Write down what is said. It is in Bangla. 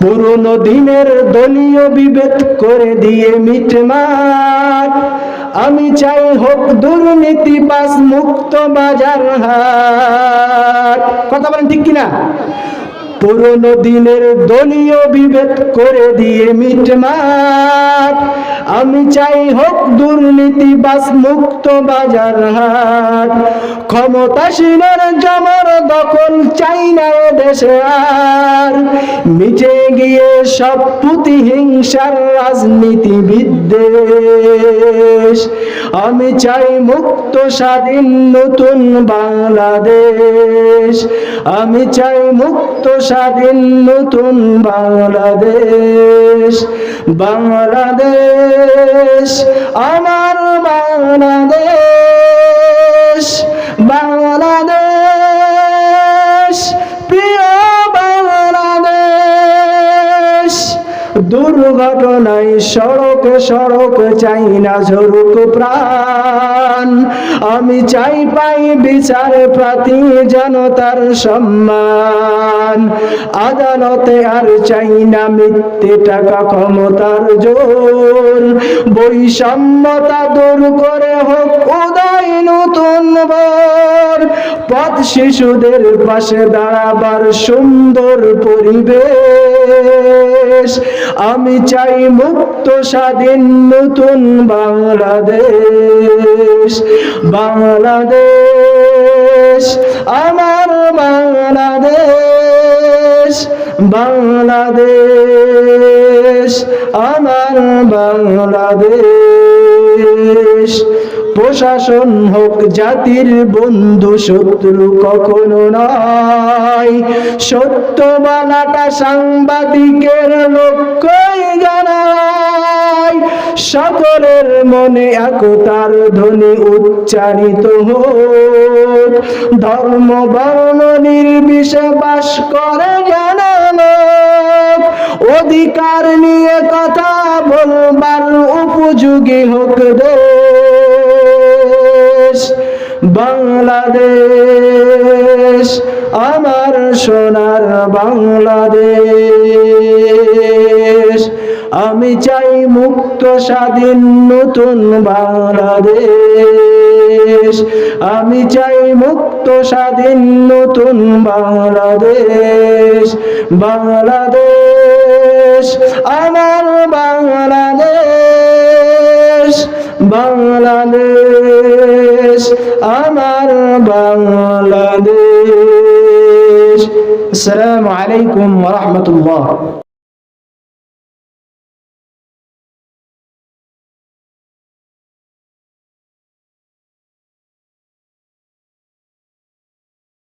পুরনো দিনের দলীয় বিভেদ করে দিয়ে মিটমাট আমি চাই হোক দুর্নীতি বাস মুক্ত বাজার হাট। কথা বলেন ঠিক কিনা? পুরনো দিনের দলীয় বিভেদ করে দিয়ে মিটমাট আমি চাই হোক দুর্নীতি বাস মুক্ত বাজার হাট। ক্ষমতাসীনের জমর দখল চাই না দেশে আর। মিটে গিয়ে সব প্রতিহিংসার রাজনীতি বিদ্বেষ আমি চাই মুক্ত, স্বাধীন, নতুন বাংলাদেশ। আমি চাই মুক্ত, স্বাধীন, নতুন বাংলাদেশ। বাংলাদেশ, আমার বাংলাদেশ। দুর্ঘটনায় সড়ক সড়ক চাই না ঝরুক প্রাণ। আমি চাই পাই বিচার প্রাতি জনতার সম্মান। আদালতে আর চাই না মিথ্যে টাকা ক্ষমতার জোর। বৈষম্যতা দূর করে হোক উদয় নতুন পথ শিশুদের পাশে দাঁড়াবার সুন্দর পরিবেশ। আমি চাই মুক্ত স্বাধীন নতুন বাংলাদেশ। বাংলাদেশ আমার বাংলাদেশ। বাংলাদেশ আমার বাংলাদেশ। প্রশাসন হোক জাতির বন্ধু, শত্রু কখনো নয়। সত্য বালাটা সাংবাদিকের লক্ষ্যই জানায়। সকলের মনে একতার ধ্বনি উচ্চারিত হোক। ধর্ম, বর্ণ, নির্বিষে বাস করে জানানো অধিকার নিয়ে উপযোগী হোক দেশ, বাংলাদেশ, আমার সোনার বাংলাদেশ। আমি চাই মুক্ত, স্বাধীন, নতুন বাংলাদেশ। আমি চাই মুক্ত, স্বাধীন, নতুন বাংলাদেশ। বাংলাদেশ আমার বাংলাদেশ আমার বাংলাদেশ। আসসালামু আলাইকুম ওয়া রাহমাতুল্লাহ।